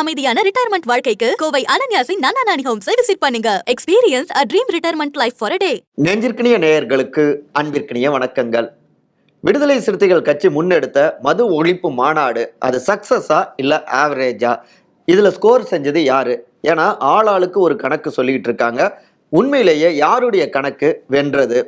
அமைதியான ரிட்டையர்மெண்ட் வாழ்க்கைக்கு கோவை அனன்யாசி நன்னா நானி ஹோம்ஸை விசிட் பண்ணுங்க. Experience a dream retirement life for a day நெஞ்சிற்கினிய நேயர்களுக்கு அன்பிற்கினிய வணக்கங்கள். விடுதலை சிறுத்தைகள் கட்சி முன்னெடுத்த மது ஒழிப்பு மாநாடு அது சக்சஸா இல்ல ஆவரேஜா இதுல ஸ்கோர் செஞ்சது யாரு? ஏன்னா ஆளாளுக்கு ஒரு கணக்கு சொல்லிக்கிட்டு இருக்காங்க. உண்மையிலேயே யாருடைய கணக்கு வென்றது?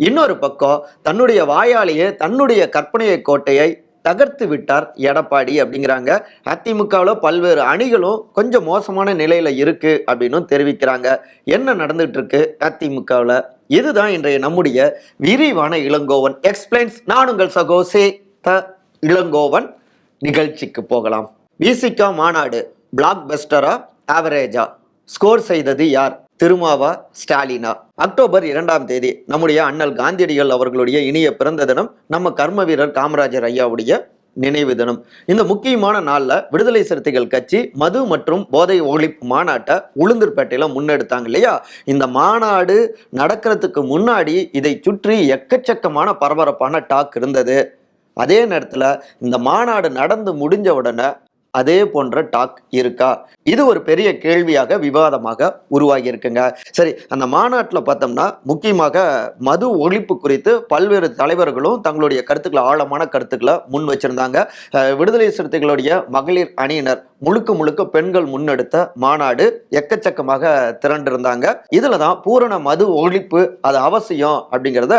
இன்னொரு பக்கம் தன்னுடைய வாயாலேயே தன்னுடைய கற்பனையை கோட்டையை தகர்த்து விட்டார் எடப்பாடி அப்படிங்கிறாங்க. அதிமுகவில் பல்வேறு அணிகளும் கொஞ்சம் மோசமான நிலையில் இருக்குது அப்படின்னு தெரிவிக்கிறாங்க. என்ன நடந்துட்டு இருக்கு அதிமுகவில்? இதுதான் இன்றைய நம்முடைய விரிவான இளங்கோவன். எக்ஸ்பிளைன்ஸ் நான் உங்கள் சகோ சே த இளங்கோவன். நிகழ்ச்சிக்கு போகலாம். விசிகா மாநாடு. பிளாக் பஸ்டரா ஆவரேஜா ஸ்கோர் செய்தது யார்? திருமாவா ஸ்டாலினா. அக்டோபர் இரண்டாம் தேதி நம்முடைய அண்ணல் காந்தியடிகள் அவர்களுடைய இனிய பிறந்த தினம் நம்ம கர்ம வீரர் காமராஜர் ஐயாவுடைய நினைவு தினம். இந்த முக்கியமான நாளில் விடுதலை சிறுத்தைகள் கட்சி மது மற்றும் போதை ஒழிப்பு மாநாட்டை உளுந்தூர்பேட்டையில் முன்னெடுத்தாங்க இல்லையா? இந்த மாநாடு நடக்கிறதுக்கு முன்னாடி இதை சுற்றி எக்கச்சக்கமான பரபரப்பான டாக் இருந்தது. அதே நேரத்தில் இந்த மாநாடு நடந்து முடிஞ்ச உடனே அதே போன்ற டாக் இருக்கா? இது ஒரு பெரிய கேள்வியாக விவாதமாக உருவாகி இருக்குங்க சரி அந்த மாநாட்டில் பார்த்தோம்னா முக்கியமாக மது ஒழிப்பு குறித்து பல்வேறு தலைவர்களும் தங்களுடைய கருத்துக்களை ஆழமான கருத்துக்களை முன் வச்சிருந்தாங்க. விடுதலை சிறுத்தைகளுடைய மகளிர் அணியினர் முழுக்க முழுக்க பெண்கள் முன்னெடுத்த மாநாடு எக்கச்சக்கமாக திரண்டிருந்தாங்க. இதுல தான் பூரண மது ஒழிப்பு அது அவசியம் அப்படிங்கிறத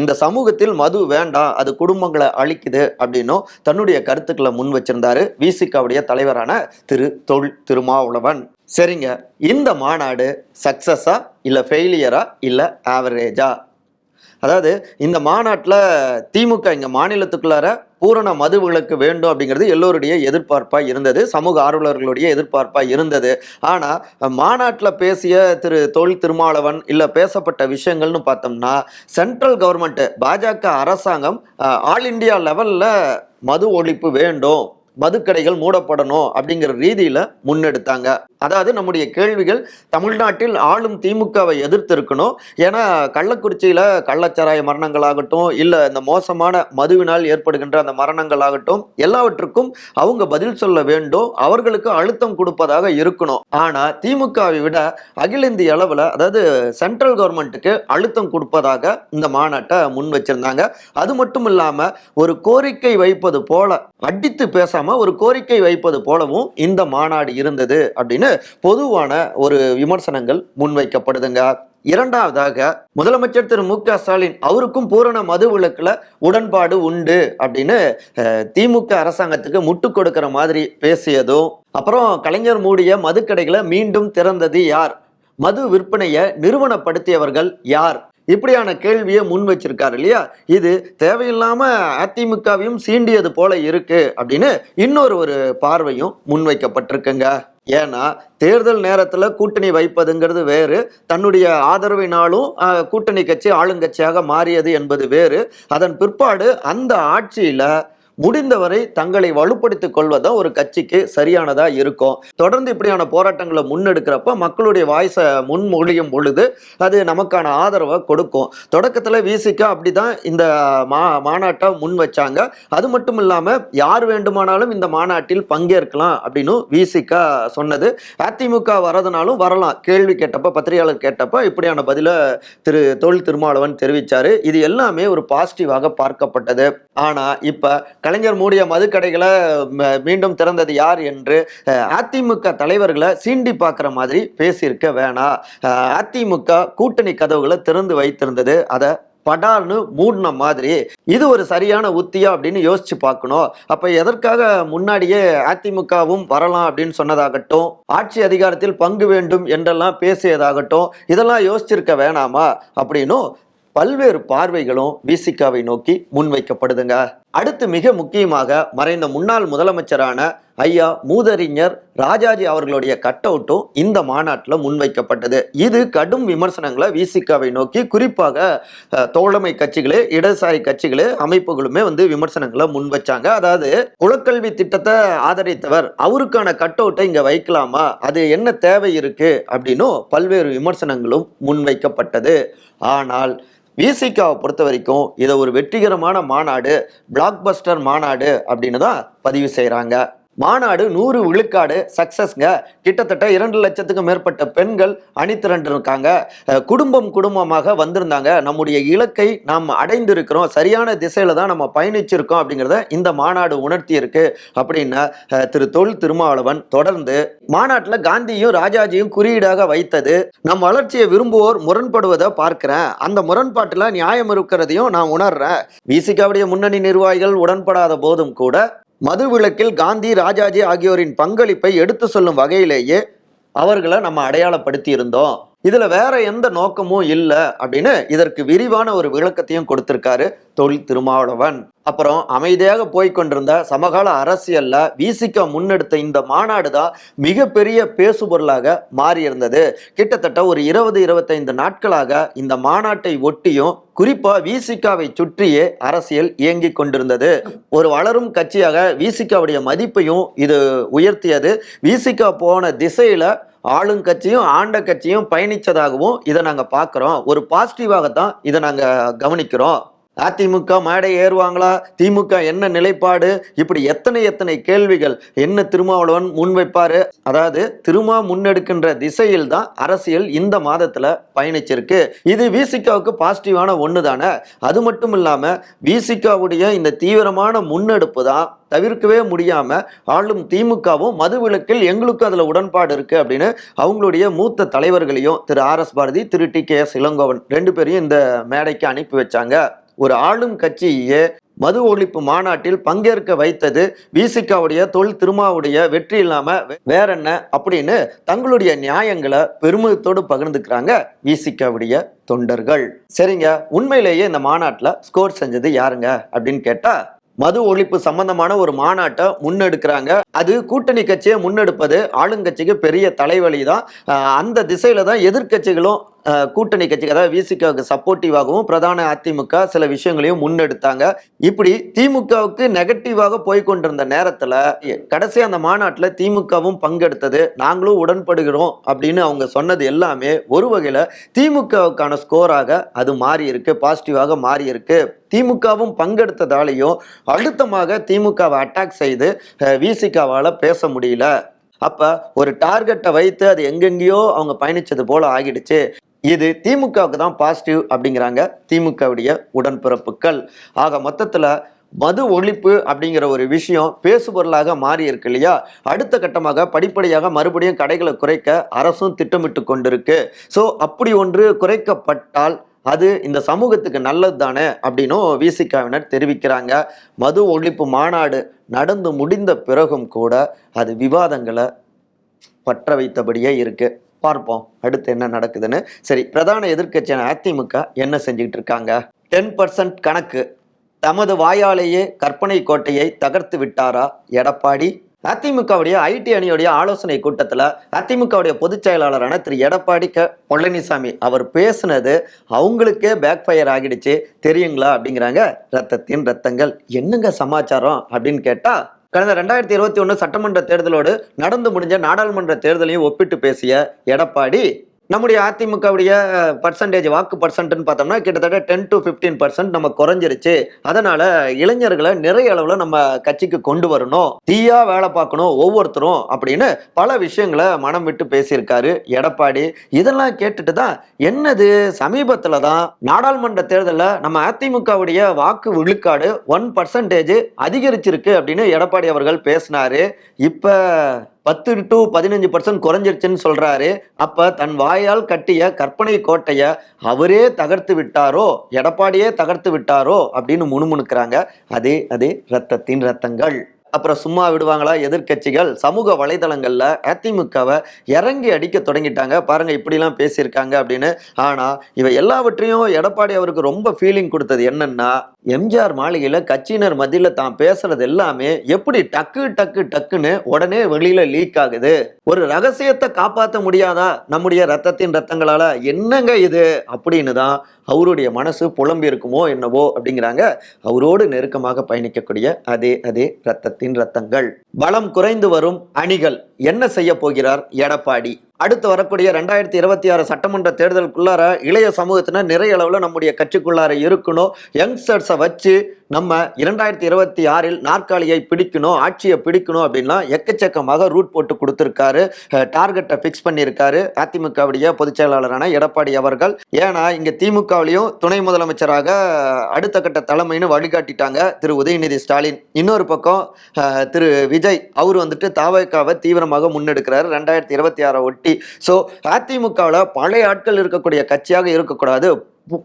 இந்த சமூகத்தில் மது வேண்டாம் அது குடும்பங்களை அழிக்குது அப்படின்னும் தன்னுடைய கருத்துக்களை முன் வச்சிருந்தாரு விசிகாவுடைய தலைவரான திரு தொல் திருமாவளவன். சரிங்க இந்த மாநாடு சக்சஸா இல்ல ஃபெயிலியரா இல்ல ஆவரேஜா? அதாவது இந்த மாநாட்டில் திமுக இங்கே மாநிலத்துக்குள்ளார பூரண மது விலக்கு வேண்டும் அப்படிங்கிறது எல்லோருடைய எதிர்பார்ப்பாக இருந்தது. சமூக ஆர்வலர்களுடைய எதிர்பார்ப்பாக இருந்தது. ஆனால் மாநாட்டில் பேசிய திரு தொல் திருமாவளவன் இல்லை பேசப்பட்ட விஷயங்கள்னு பார்த்தோம்னா சென்ட்ரல் கவர்மெண்ட்டு பாஜக அரசாங்கம் ஆல் இந்தியா லெவலில் மது ஒழிப்பு வேண்டும் மதுக்கடைகள் மூடப்படணும் அப்படிங்கிற ரீதியில் முன்னெடுத்தாங்க. அதாவது நம்முடைய கேள்விகள் தமிழ்நாட்டில் ஆளும் திமுகவை எதிர்த்து இருக்கணும் ஏன்னா கள்ளக்குறிச்சியில் கள்ளச்சாராய மரணங்களாகட்டும் இல்லை இந்த மோசமான மதுவினால் ஏற்படுகின்ற அந்த மரணங்களாகட்டும் எல்லாவற்றுக்கும் அவங்க பதில் சொல்ல வேண்டும். அவர்களுக்கு அழுத்தம் கொடுப்பதாக இருக்கணும். ஆனால் திமுகவை விட அகில இந்திய அளவில் அதாவது சென்ட்ரல் கவர்மெண்ட்டுக்கு அழுத்தம் கொடுப்பதாக இந்த மாநாட்டை முன் வச்சிருந்தாங்க. அது மட்டும் இல்லாமல் ஒரு கோரிக்கை வைப்பது போல அடித்து பேசாமல் ஒரு கோரிக்கை வைப்பது போலவும் இந்த மாநாடு இருந்தது அப்படின்னு பொதுவான ஒரு விமர்சனங்கள் முன்வைக்கப்படுதுங்க. இரண்டாவதாக முதலமைச்சர் திரு மு க ஸ்டாலின் அவருக்கும் பூரண மது விலக்குல உடன்பாடு உண்டு அப்படின்னு திமுக அரசாங்கத்துக்கு முட்டு கொடுக்கிற மாதிரி பேசியதும் அப்புறம் கலைஞர் மூடிய மதுக்கடைகளை மீண்டும் திறந்தது யார்? மது விற்பனையை நிறுவனப்படுத்தியவர்கள் யார்? இப்படியான கேள்வியை முன் வச்சிருக்காரு இல்லையா? இது தேவையில்லாம அதிமுகவையும் சீண்டியது போல இருக்கு அப்படின்னு இன்னொரு ஒரு பார்வையும் முன்வைக்கப்பட்டிருக்குங்க. ஏன்னா தேர்தல் நேரத்தில் கூட்டணி வைப்பதுங்கிறது வேறு தன்னுடைய ஆதரவினாலும் கூட்டணி கட்சி ஆளுங்கட்சியாக மாறியது என்பது வேறு. அதன் பிற்பாடு அந்த ஆட்சியில் முடிந்தவரை தங்களை வலுப்படுத்திக் கொள்வதா ஒரு கட்சிக்கு சரியானதா இருக்கும். தொடர்ந்து இப்படியான போராட்டங்களை முன்னெடுக்கிறப்ப மக்களுடைய வாய்ஸை முன்மொழியும் பொழுது அது நமக்கான ஆதரவை கொடுக்கும். தொடக்கத்தில் விசிக்க அப்படிதான் இந்த மா மாநாட்டை முன் வச்சாங்க. அது மட்டும் இல்லாமல் யார் வேண்டுமானாலும் இந்த மாநாட்டில் பங்கேற்கலாம் அப்படின்னு விசிகா சொன்னது. அதிமுக வரதுனாலும் வரலாம். கேள்வி கேட்டப்ப பத்திரிகையாளர் கேட்டப்ப இப்படியான பதிலை திரு தொழில் திருமாவளவன் தெரிவித்தார் இது எல்லாமே ஒரு பாசிட்டிவாக பார்க்கப்பட்டது. ஆனால் இப்போ கலைஞர் மூடிய மதுக்கடைகளை ம- மீண்டும் திறந்தது யார் என்று அதிமுக தலைவர்களை சீண்டி பார்க்குற மாதிரி பேசியிருக்க வேணாம். அதிமுக கூட்டணி கதவுகளை திறந்து வைத்திருந்தது. அதை படார்னு மூடின மாதிரி. இது ஒரு சரியான உத்தியா அப்படின்னு யோசிச்சு பார்க்கணும். அப்ப எதற்காக முன்னாடியே அதிமுகவும் வரலாம் அப்படின்னு சொன்னதாகட்டும் ஆட்சி அதிகாரத்தில் பங்கு வேண்டும் என்றெல்லாம் பேசியதாகட்டும் இதெல்லாம் யோசிச்சிருக்க வேணாமா அப்படின்னும் பல்வேறு பார்வைகளும் விசிகாவை நோக்கி முன்வைக்கப்படுதுங்க. அடுத்து மிக முக்கியமாக மறைந்த முன்னாள் முதலமைச்சரான ஐயா மூதறிஞர் ராஜாஜி அவர்களுடைய கட் அவுட்டும் இந்த மாநாட்டில் முன்வைக்கப்பட்டது. இது கடும் விமர்சனங்களை விசிகாவை நோக்கி குறிப்பாக தோழமை கட்சிகளே இடதுசாரி கட்சிகளே அமைப்புகளுமே வந்து விமர்சனங்களை முன் வச்சாங்க அதாவது குலக்கல்வி திட்டத்தை ஆதரித்தவர் அவருக்கான கட் அவுட்டை இங்கே வைக்கலாமா? அது என்ன தேவை இருக்கு? அப்படின்னும் பல்வேறு விமர்சனங்களும் முன்வைக்கப்பட்டது. ஆனால் விசிகாவை பொறுத்த வரைக்கும் இதை ஒரு வெற்றிகரமான மாநாடு பிளாக் பஸ்டர் மாநாடு அப்படின்னு தான் பதிவு செய்கிறாங்க மாநாடு நூறு விழுக்காடு சக்சஸ்ங்க கிட்டத்தட்ட இரண்டு லட்சத்துக்கும் மேற்பட்ட பெண்கள் அணிதிரண்டு இருக்காங்க குடும்பம் குடும்பமாக வந்திருந்தாங்க. நம்முடைய இலக்கை நாம் அடைந்திருக்கிறோம். சரியான திசையில தான் நம்ம பயணிச்சிருக்கோம் அப்படிங்கிறத இந்த மாநாடு உணர்த்தி இருக்கு அப்படின்னு திரு தொல் திருமாவளவன் தொடர்ந்து மாநாட்டில் காந்தியும் ராஜாஜியும் குறியீடாக வைத்தது. நம் வளர்ச்சியை விரும்புவோர் முரண்படுவதை பார்க்கிறேன். அந்த முரண்பாட்டில் நியாயம் இருக்கிறதையும் நான் உணர்றேன். விசிகாவுடைய முன்னணி நிர்வாகிகள் உடன்படாத போதும் கூட மதுவிலக்கில் காந்தி ராஜாஜி ஆகியோரின் பங்களிப்பை எடுத்து சொல்லும் வகையிலேயே அவர்களை நம்ம அடையாளப்படுத்தி இருந்தோம் இதில் வேற எந்த நோக்கமும் இல்லை அப்படின்னு இதற்கு விரிவான ஒரு விளக்கத்தையும் கொடுத்திருக்காரு தொழில் திருமாவளவன். அப்புறம் அமைதியாக போய்கொண்டிருந்த சமகால அரசியல்ல விசிக முன்னெடுத்த இந்த மாநாடு தான் மிகப்பெரிய பேசுபொருளாக மாறியிருந்தது. கிட்டத்தட்ட ஒரு இருபது இருபத்தைந்து நாட்களாக இந்த மாநாட்டை ஒட்டியும் குறிப்பா விசிகாவை சுற்றியே அரசியல் இயங்கி கொண்டிருந்தது. ஒரு வளரும் கட்சியாக விசிகாவுடைய மதிப்பையும் இது உயர்த்தியது. விசிகா போன திசையில ஆளுங்கட்சியும் ஆண்ட கட்சியும் பயணிச்சதாகவும் இதை நாங்கள் பார்க்குறோம். ஒரு பாசிட்டிவாகத்தான் இதை நாங்கள் கவனிக்கிறோம். அதிமுக மேடை ஏறுவாங்களா? திமுக என்ன நிலைப்பாடு? இப்படி எத்தனை எத்தனை கேள்விகள்? என்ன திருமாவளவன் முன்வைப்பாரு அதாவது திருமா முன்னெடுக்கின்ற திசையில் தான் அரசியல் இந்த மாதத்துல பயணிச்சிருக்கு. இது விசிகாவுக்கு பாசிட்டிவான ஒன்று தானே அது மட்டும் இல்லாம விசிகாவுடைய இந்த தீவிரமான முன்னெடுப்பு தான் தவிர்க்கவே முடியாம ஆளும் திமுகவும் மதுவிலக்கில் எங்களுக்கு அதுல உடன்பாடு இருக்கு அப்படின்னு அவங்களுடைய மூத்த தலைவர்களையும் Thiru R S Bharathi Thiru T K S Elangovan ரெண்டு பேரையும் இந்த மேடைக்கு அனுப்பி வச்சாங்க. ஒரு ஆளும் கட்சியே மது ஒழிப்பு மாநாட்டில் பங்கேற்க வைத்தது விசிகாவுடைய தொல் திருமாவுடைய வெற்றி இல்லாம வேற என்ன அப்படின்னு தங்களுடைய நியாயங்களை பெருமிதத்தோடு பகிர்ந்துக்கிறாங்க விசிகாவுடைய தொண்டர்கள். சரிங்க உண்மையிலேயே இந்த மாநாட்டில் ஸ்கோர் செஞ்சது யாருங்க அப்படின்னு கேட்டா மது ஒழிப்பு சம்பந்தமான ஒரு மாநாட்டை முன்னெடுக்கிறாங்க. அது கூட்டணி கட்சியை முன்னெடுப்பது ஆளுங்கட்சிக்கு பெரிய தலைவலி தான் அந்த திசையில தான் எதிர்க்கட்சிகளும் கூட்டணி கட்சிக்கு அதாவது விசிகாவுக்கு சப்போர்ட்டிவாகவும் பிரதான அதிமுக சில விஷயங்களையும் முன்னெடுத்தாங்க. இப்படி திமுகவுக்கு நெகட்டிவாக போய் கொண்டிருந்த நேரத்தில் கடைசி அந்த மாநாட்டில் திமுகவும் பங்கெடுத்தது நாங்களும் உடன்படுகிறோம் அப்படின்னு அவங்க சொன்னது எல்லாமே ஒரு வகையில் திமுகவுக்கான ஸ்கோராக அது மாறி இருக்கு பாசிட்டிவாக மாறி இருக்கு திமுகவும் பங்கெடுத்ததாலேயும் அழுத்தமாக திமுகவை அட்டாக் செய்து விசிகாவால் பேச முடியல. அப்போ ஒரு டார்கெட்டை வைத்து அது எங்கெங்கேயோ அவங்க பயணிச்சது போல் ஆகிடுச்சு. இது திமுகவுக்கு தான் பாசிட்டிவ் அப்படிங்கிறாங்க திமுகவுடைய உடன்பிறப்புகள். ஆக மொத்தத்தில் மது ஒழிப்பு அப்படிங்கிற ஒரு விஷயம் பேசுபொருளாக மாறி இருக்கு இல்லையா? அடுத்த கட்டமாக படிப்படியாக மறுபடியும் கடைகளை குறைக்க அரசும் திட்டமிட்டு கொண்டிருக்கு. ஸோ அப்படி ஒன்று குறைக்கப்பட்டால் அது இந்த சமூகத்துக்கு நல்லது தானே அப்படின்னும் விசிகாவினர் தெரிவிக்கிறாங்க. மது ஒழிப்பு மாநாடு நடந்து முடிந்த பிறகும் கூட அது விவாதங்களை பற்ற வைத்தபடியே இருக்குது பார்ப்போம் அடுத்து என்ன நடக்குதுன்னு. சரி பிரதான எதிர்க்கட்சியான அதிமுக என்ன செஞ்சுக்கிட்டு இருக்காங்க? டென் பர்சன்ட் கணக்கு. தமது வாயாலேயே கற்பனை கோட்டையை தகர்த்து விட்டாரா எடப்பாடி? அதிமுகவுடைய ஐடி அணியுடைய ஆலோசனை கூட்டத்தில் அதிமுகவுடைய பொதுச் செயலாளரான திரு எடப்பாடி க. பழனிசாமி அவர் பேசுனது அவங்களுக்கே பேக் ஃபயர் ஆகிடுச்சு. தெரியுங்களா? அப்படிங்கிறாங்க. ரத்தத்தின் ரத்தங்கள். என்னங்க சமாச்சாரம் அப்படின்னு கேட்டால் கடந்த ரெண்டாயிரத்தி இருபத்தி ஒன்று சட்டமன்ற தேர்தலோடு நடந்து முடிஞ்ச நாடாளுமன்ற தேர்தலையும் ஒப்பிட்டு பேசிய எடப்பாடி நம்முடைய அதிமுகவுடைய பர்சன்டேஜ் வாக்கு பர்சன்ட்னு பார்த்தோம்னா கிட்டத்தட்ட டென் டு ஃபிஃப்டீன் பர்சன்ட் நம்ம குறைஞ்சிருச்சு. அதனால இளைஞர்களை நிறைய அளவில் நம்ம கட்சிக்கு கொண்டு வரணும். தீயா வேலை பார்க்கணும் ஒவ்வொருத்தரும் அப்படின்னு பல விஷயங்களை மனம் விட்டு பேசியிருக்காரு எடப்பாடி. இதெல்லாம் கேட்டுட்டு தான் என்னது சமீபத்தில் தான் நாடாளுமன்ற தேர்தலில் நம்ம அதிமுகவுடைய வாக்கு விழுக்காடு ஒன் பர்சன்டேஜ் அதிகரிச்சிருக்கு அப்படின்னு எடப்பாடி அவர்கள் பேசினாரு. இப்போ பத்து டு பதினஞ்சு பர்சன்ட் குறைஞ்சிருச்சுன்னு சொல்றாரு. அப்ப தன் வாயால் கட்டிய கற்பனை கோட்டைய அவரே தகர்த்து விட்டாரோ? எடப்பாடியே தகர்த்து விட்டாரோ? அப்படின்னு முணுமுணுக்கிறாங்க. அதே அதே ரத்தத்தின் ரத்தங்கள். அப்புறம் சும்மா விடுவாங்களா? எதிர்க்கட்சிகள் சமூக வலைதளங்களில் அதிமுகவை இறங்கி அடிக்க தொடங்கிட்டாங்க. பாருங்க இப்படிலாம் பேசியிருக்காங்க அப்படின்னு. ஆனால் இவை எல்லாவற்றையும் எடப்பாடி அவருக்கு ரொம்ப ஃபீலிங் கொடுத்தது என்னன்னா எம்ஜிஆர் மாளிகையில் கட்சியினர் மத்தியில் தான் பேசுறது எல்லாமே எப்படி டக்கு டக்கு டக்குன்னு உடனே வெளியில லீக் ஆகுது? ஒரு ரகசியத்தை காப்பாற்ற முடியாதா? நம்முடைய ரத்தத்தின் ரத்தங்களால? என்னங்க இது? அப்படின்னு தான் அவருடைய மனசு புலம்பி இருக்குமோ என்னவோ அப்படிங்கிறாங்க. அவரோடு நெருக்கமாக பயணிக்கக்கூடிய அதே அதே ரத்தத்தின் ரத்தங்கள் பலம் குறைந்து வரும் அணிகள் என்ன செய்ய போகிறார்? எடப்பாடி. அடுத்து வரக்கூடிய ரெண்டாயிரத்தி இருபத்தி ஆறு சட்டமன்ற தேர்தலுக்குள்ளார இளைய சமூகத்தினர் நிறைய அளவில் நம்முடைய கட்சிக்குள்ளார இருக்கணும். யங்ஸ்டர்ஸை வச்சு நம்ம இரண்டாயிரத்தி இருபத்தி ஆறில் நாற்காலியை பிடிக்கணும் ஆட்சியை பிடிக்கணும் அப்படின்னா எக்கச்சக்கமாக ரூட் போட்டு கொடுத்துருக்காரு. டார்கெட்டை ஃபிக்ஸ் பண்ணியிருக்காரு. அதிமுகவுடைய பொதுச் செயலாளரான எடப்பாடி அவர்கள். ஏன்னா இங்கே திமுகவிலையும் துணை முதலமைச்சராக அடுத்த கட்ட தலைமைன்னு வழிகாட்டிட்டாங்க திரு உதயநிதி ஸ்டாலின். இன்னொரு பக்கம் திரு விஜய் அவர் வந்துட்டு தாவகாவை தீவிரமாக முன்னெடுக்கிறாரு. ரெண்டாயிரத்தி இருபத்தி ஆறை ஒட்டி ஸோ அதிமுகவில் பழைய ஆட்கள் இருக்கக்கூடிய கட்சியாக இருக்கக்கூடாது.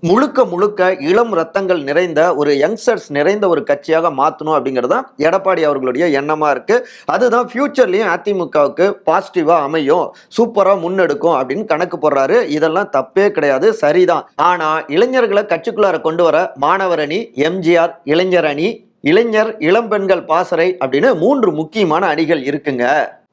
முழுக்க முழுக்க இளம் ரத்தங்கள் நிறைந்த ஒரு யங்ஸ்டர்ஸ் நிறைந்த ஒரு கட்சியாக மாற்றணும் அப்படிங்கிறது தான் எடப்பாடி அவர்களுடைய எண்ணமாக இருக்குது அதுதான் ஃப்யூச்சர்லேயும் அதிமுகவுக்கு பாசிட்டிவாக அமையும் சூப்பராக முன்னெடுக்கும் அப்படின்னு கணக்கு போடுறாரு. இதெல்லாம் தப்பே கிடையாது சரிதான். ஆனால் இளைஞர்களை கட்சிக்குள்ளார கொண்டு வர மாணவர் அணி எம்ஜிஆர் இளைஞர் அணி இளைஞர் இளம்பெண்கள் பாசறை அப்படின்னு மூன்று முக்கியமான அணிகள் இருக்குங்க.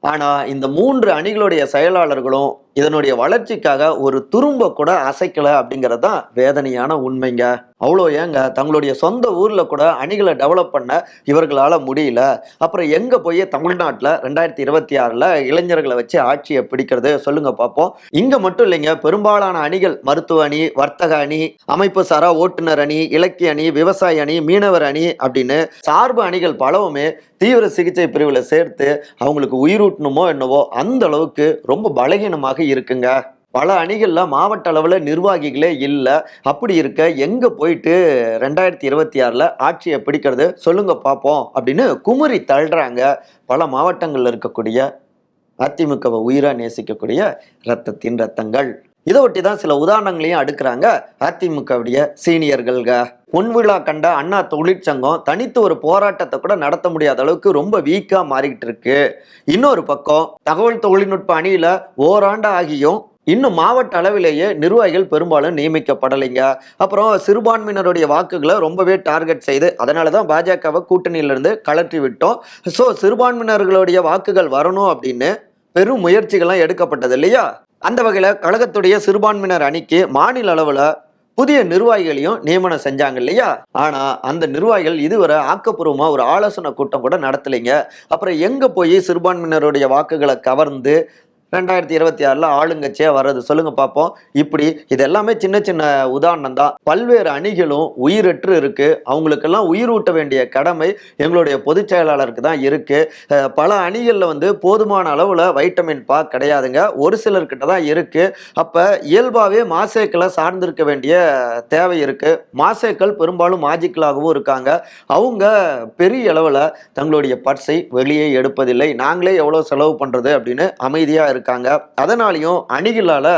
ஆனால் இந்த மூன்று அணிகளுடைய செயலாளர்களும் இதனுடைய வளர்ச்சிக்காக ஒரு துரும்ப கூட அசைக்கல அப்படிங்கிறது தான் வேதனையான உண்மைங்க. அவ்வளோ ஏங்க தங்களுடைய சொந்த ஊரில் கூட அணிகளை டெவலப் பண்ண இவர்களால் முடியல. அப்புறம் எங்கே போய் தமிழ்நாட்டில் ரெண்டாயிரத்தி இருபத்தி ஆறில் இளைஞர்களை வச்சு ஆட்சியை பிடிக்கிறது? சொல்லுங்க பார்ப்போம் இங்கே மட்டும் இல்லைங்க பெரும்பாலான அணிகள் மருத்துவ அணி வர்த்தக அணி அமைப்பு சாரா ஓட்டுநர் அணி இலக்கிய அணி விவசாய அணி மீனவர் அணி அப்படின்னு சார்பு அணிகள் பலவுமே தீவிர சிகிச்சை பிரிவில் சேர்த்து அவங்களுக்கு உயிரூட்டணுமோ என்னவோ அந்த அளவுக்கு ரொம்ப பலகீனமாக இருக்குங்க. பல அணிகளில் மாவட்ட அளவில் நிர்வாகிகளே இல்லை. அப்படி இருக்க எங்கே போயிட்டு ரெண்டாயிரத்தி இருபத்தி ஆறில் ஆட்சியை பிடிக்கிறது? சொல்லுங்க பார்ப்போம் அப்படின்னு குமரி தள்ளுறாங்க. பல மாவட்டங்களில் இருக்கக்கூடிய அதிமுகவை உயிராக நேசிக்கக்கூடிய ரத்தத்தின் ரத்தங்கள் இதை ஒட்டி தான் சில உதாரணங்களையும் அடுக்கிறாங்க அதிமுகவுடைய சீனியர்கள்க. பொன்விழா கண்ட அண்ணா தொழிற்சங்கம் தனித்து ஒரு போராட்டத்தை கூட நடத்த முடியாத அளவுக்கு ரொம்ப வீக்காக மாறிக்கிட்டு இருக்கு. இன்னொரு பக்கம் தகவல் தொழில்நுட்ப அணியில் ஓராண்டு ஆகியும் இன்னும் மாவட்ட அளவிலேயே நிர்வாகிகள் பெரும்பாலும் நியமிக்கப்படலைங்க. அப்புறம் சிறுபான்மையினருடைய வாக்குகளை ரொம்பவே டார்கெட் செய்து அதனால தான் பாஜகவை கூட்டணியிலிருந்து கலற்றி விட்டோம். ஸோ சிறுபான்மையினர்களுடைய வாக்குகள் வரணும் அப்படின்னு பெரும் முயற்சிகள்லாம் எடுக்கப்பட்டது இல்லையா? அந்த வகையில் கழகத்துடைய சிறுபான்மையினர் அணிக்கு மாநில அளவில் புதிய நிர்வாகிகளையும் நியமனம் செஞ்சாங்க இல்லையா? ஆனா அந்த நிர்வாகிகள் இதுவரை ஆக்கப்பூர்வமா ஒரு ஆலோசனை கூட்டம் கூட நடத்தலைங்க. அப்புறம் எங்க போய் சிறுபான்மையினருடைய வாக்குகளை கவர்ந்து ரெண்டாயிரத்தி இருபத்தி ஆறில் ஆளுங்கட்சியாக வர்றது. சொல்லுங்க பார்ப்போம் இப்படி இது எல்லாமே சின்ன சின்ன உதாரணம் தான். பல்வேறு அணிகளும் உயிரற்று இருக்கு. அவங்களுக்கெல்லாம் உயிர் ஊட்ட வேண்டிய கடமை எங்களுடைய பொதுச் செயலாளருக்கு தான் இருக்கு. பல அணிகளில் வந்து போதுமான அளவில் வைட்டமின் பா கிடையாதுங்க. ஒரு சிலர்கிட்ட தான் இருக்கு. அப்போ இயல்பாகவே மாசேக்களை சார்ந்திருக்க வேண்டிய தேவை இருக்கு. மாசேக்கள் பெரும்பாலும் மாஜிக்கலாகவும் இருக்காங்க. அவங்க பெரிய அளவில் தங்களுடைய பர்ஸை வெளியே எடுப்பதில்லை. நாங்களே எவ்வளோ செலவு பண்ணுறது அப்படின்னு அமைதியாக இருக்காங்க. அதனாலையும் அணிகளால்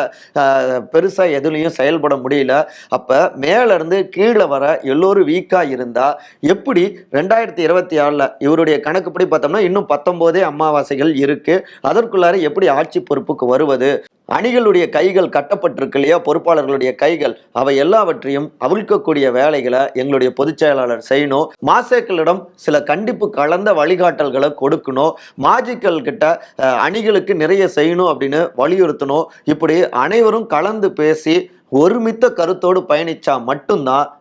பெருசாக எதுலேயும் செயல்பட முடியல. அப்போ மேலேருந்து கீழே வர எல்லோரும் வீக்காக இருந்தால் எப்படி ரெண்டாயிரத்தி இருபத்தி ஆறில் இவருடைய கணக்குப்படி பார்த்தோம்னா இன்னும் பத்தொம்போதே அமாவாசைகள் இருக்குது அதற்குள்ளார எப்படி ஆட்சி பொறுப்புக்கு வருவது? அணிகளுடைய கைகள் கட்டப்பட்டிருக்கு இல்லையா? பொறுப்பாளர்களுடைய கைகள். அவை எல்லாவற்றையும் அவிழ்க்கக்கூடிய வேலைகளை எங்களுடைய பொதுச் செயலாளர் செய்யணும். மாசேக்களிடம் சில கண்டிப்பு கலந்த வழிகாட்டல்களை கொடுக்கணும். மாஜிக்கள் கிட்ட அணிகளுக்கு நிறைய செய்யணும் அப்படின்னு வலியுறுத்தணும். இப்படி அனைவரும் கலந்து பேசி ஒருமித்த கருத்தோடு பயணிச்சா மட்டும்தான்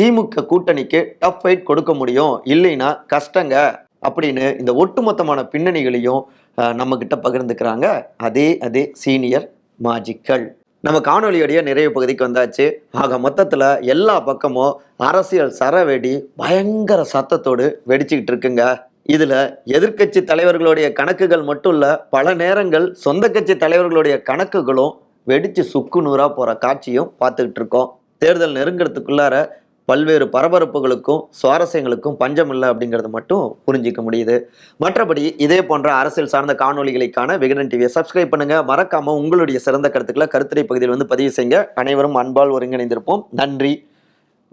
திமுக கூட்டணிக்கு டஃப் ஃபைட் கொடுக்க முடியும். இல்லைன்னா கஷ்டங்க. அப்படின்னு இந்த ஒட்டுமொத்தமான பின்னணிகளையும் நம்மக்கிட்ட நம்ம கிட்ட பகிர்ந்துக்கிறாங்க. அதே அதே சீனியர் மாஜிக்கள். நம்ம காணொலியுடைய நிறைவு பகுதிக்கு வந்தாச்சு. ஆக மொத்தத்தில் எல்லா பக்கமும் அரசியல் சரவெடி பயங்கர சத்தத்தோடு வெடிச்சுக்கிட்டு இருக்குங்க. இதில் எதிர்க்கட்சி தலைவர்களுடைய கணக்குகள் மட்டும் இல்லை பல நேரங்கள் சொந்த கட்சி தலைவர்களுடைய கணக்குகளும் வெடித்து சுக்கு நூறாக போகிற காட்சியும் பார்த்துக்கிட்டு இருக்கோம். தேர்தல் நெருங்கிறதுக்குள்ளார பல்வேறு பரபரப்புகளுக்கும் சுவாரஸ்யங்களுக்கும் பஞ்சம் இல்லை அப்படிங்கிறது மட்டும் புரிஞ்சிக்க முடியுது. மற்றபடி இதே போன்ற அரசியல் சார்ந்த காணொளிகளுக்கான விகடன் டிவியை சப்ஸ்கிரைப் பண்ணுங்க. மறக்காம உங்களுடைய சிறந்த கருத்துக்களை கருத்துரை பகுதியில் வந்து பதிவு செய்யுங்க. அனைவரும் அன்பால் ஒருங்கிணைந்திருப்போம். நன்றி.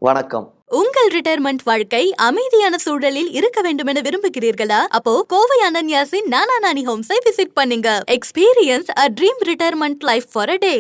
வணக்கம். உங்கள் ரிட்டையர்மெண்ட் வாழ்க்கை அமைதியான சூழலில் இருக்க வேண்டும் என விரும்புகிறீர்களா? அப்போ கோவை அனன்யாசின் நானா நானி ஹோம்ஸை விசிட் பண்ணுங்க. Experience a dream retirement life for a day